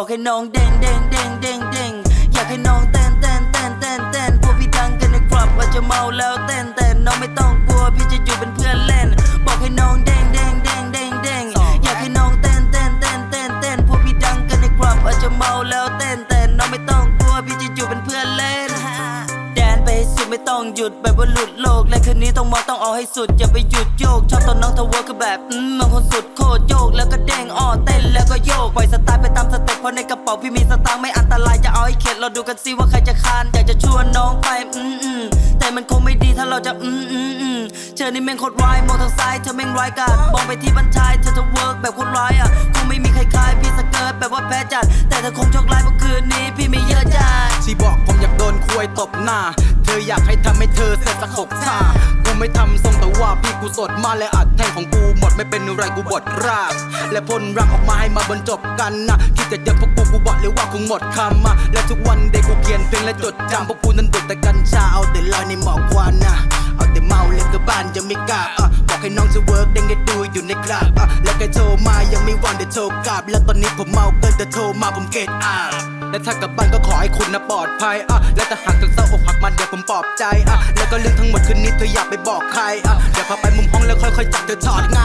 บอกให้น้องเด้งเด้งเด้งเด้งเด้งอยากให้น้องเต้นเต้นเต้นเต้นเต้นพวกพี่ดังกันในคลับอาจจะเมาแล้วเต้นเต้นน้องไม่ต้องกลัวพี่จะอยู่เป็นเพื่อนเล่น บอกให้น้องเด้งเด้งเด้งเด้งเด้งอยากให้น้องเต้นเต้นเต้นเต้นเต้นพวกพี่ดังกันในคลับอาจจะเมาแล้วเต้นเต้นน้องไม่ต้องกลัวพี่จะอยู่เป็นเพื่อนเล่นแดนไปให้สุดไม่ต้องหยุดแบบว่าหลุดโลกและคืนนี้ต้องมองต้องเอาให้สุดอย่าไปหยุดโยกชอบตอนน้องเธอเวิร์กคือแบบอืมมันคนสุดโคตรโยกแล้วก็เด้งอ้อเต้นแล้วก็โยกปล่อยสไตล์ ราะในกระเป๋าพี่มีสตางค์ไม่อันตรายจะเอาให้เข็ดเราดูกันสิว่าใครจะคานอยากจะชวนน้องไปอืมอืมแต่มันคงไม่ดีถ้าเราจะอืมอืมอืมเธอนี่แม่งโคตรร้ายมองทางซ้ายเธอแม่งร้ายกาดมองไปที่บัญชายเธอจะเวิร์กแบบโคตรร้ายอะคงไม่มีใครคลายพี่สเกิร์ตแบบว่าแพ้จัด แต่เธอคงโชคร้ายเพราะคืนนี้พี่ไม่เยอะจัดที่บอกผมอยากโดนควยตบหน้า เธออยากให้ทำให้เธอเสร็จสักหกท่ากูไม่ทำทรงแต่ว่าพี่กูสดมาและอัดแท่งของกูหมดไม่เป็นไรกูบดราก และพ่นรักออกมาให้มาบรรจบกันนะคิดแต่เดียวพวกกูกูบอกเลยว่าคงหมดคำมาและทุกวันเด็กกูเขียนเพลงและจดจำพวกกูนั้นดูดแต่กัญชาเอาแต่ลอยในหมอกควันนะเอาแต่เมาเล่นกับบ้านยังไม่กล้าอะบอกให้น้องจะเวิร์กเด้ไงดูอยู่ในคลับอะแล้วแกโทรมายังไม่วันเดี๋ยวโทรกลับ แล้วตอนนี้ผมเมาเกินจะโทรมาผมเกตอะ และถ้ากลับบ้านก็ขอให้คุณนะปลอดภัยอะและถ้าหากเธอเศร้าอกหักมันเดี๋ยวผมปลอบใจอะแล้วก็เรื่องทั้งหมดคืนนี้เธออยากไปบอกใครอะเดี๋ยวพาไปมุมห้องแล้วค่อยๆจับเธอถอดไง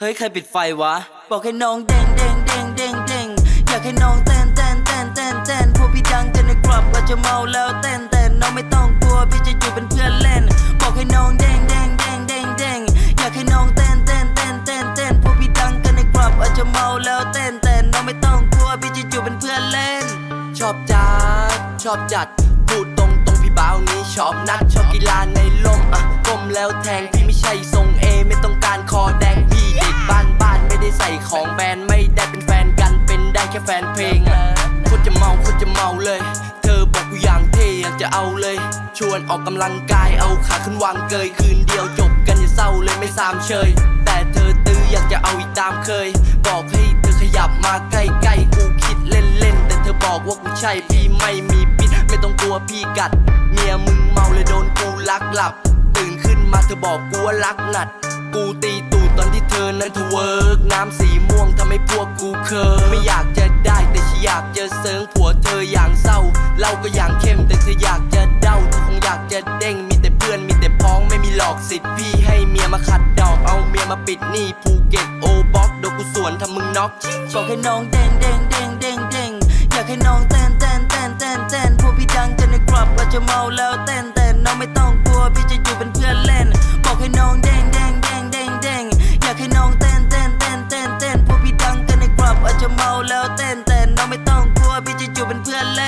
เฮ้ยใครปิดไฟวะ บอกให้น้องเด้งเด้งเด้งเด้งเด้งอยากให้น้องเต้นเต้นเต้นเต้นเต้นพวกพี่ดังกันในคลับอาจจะเมาแล้วเต้นเต้นน้องไม่ต้องกลัวพี่จะอยู่เป็นเพื่อนเล่น บอกให้น้องเด้งเด้งเด้งเด้งเด้งอยากให้น้องเต้นเต้นเต้นเต้นเต้นพวกพี่ดังกันในคลับอาจจะเมาแล้วเต้น ชอบจัด พูดตรงตรงพี่บ่าวนี้ชอบนัดชอบกีฬาในลมอะก้มแล้วแทงพี่ไม่ใช่ทรงเอไม่ต้องการคอแดงพี่เด็กบ้านบ้านไม่ได้ใส่ของแบรนด์ไม่ได้เป็นแฟนกันเป็นได้แค่แฟนเพลงอะโคตรจะเมาโคตรจะเมาเลย เธอบอกกูอย่างเท่อยากจะเอาเลย ชวนออกกำลังกายเอาขาขึ้นวางเกยคืนเดียวจบกันอย่าเศร้าเลยไม่สามเชย แต่เธอตื้ออยากจะเอาอีกตามเคย บอกให้เธอขยับมาใกล้ๆกูคิดเล่นๆแต่เธอบอกว่ากูใช่พี่ไม่มี ไม่ต้องกลัวพี่กัด เมียมึงเมาเลยโดนกูลักหลับ ตื่นขึ้นมาเธอบอกกูว่ารักหนัด กูตีตูดตอนที่เธอนั้นเธอเวิร์กน้ำสีม่วงทำให้พวกกูเคยไม่อยากจะได้แต่ฉันอยากจะเซิงผัวเธออย่างเศร้าเหล้าก็อย่างเข้มแต่เธออยากจะเด้าเธอคงอยากจะเด้งมีแต่เพื่อนมีแต่พ้องไม่มีหลอกสิทธิ์พี่ให้เมียมาขัดดอกเอาเมียมาปิดหนี้ภูเก็ตโอบ็อกโดกูสวนทำมึงน็อกบอกให้น้องเด้งเด้งเด้งเด้งเด้งอยากให้น้องเต้นเต้นเต้น จะเมาแล้วเต้นแต่น้องไม่ต้องกลัวพี่จะอยู่เป็นเพื่อนเล่น บอกให้น้องเด้งเด้งเด้งเด้งเด้งอยากให้น้องเต้นเต้นเต้นเต้นเต้นพวกพี่ดังกันในกลับอาจจะเมาแล้วเต้นแต่นน้องไม่ต้องกลัวพี่จะอยู่เป็นเพื่อนเล่น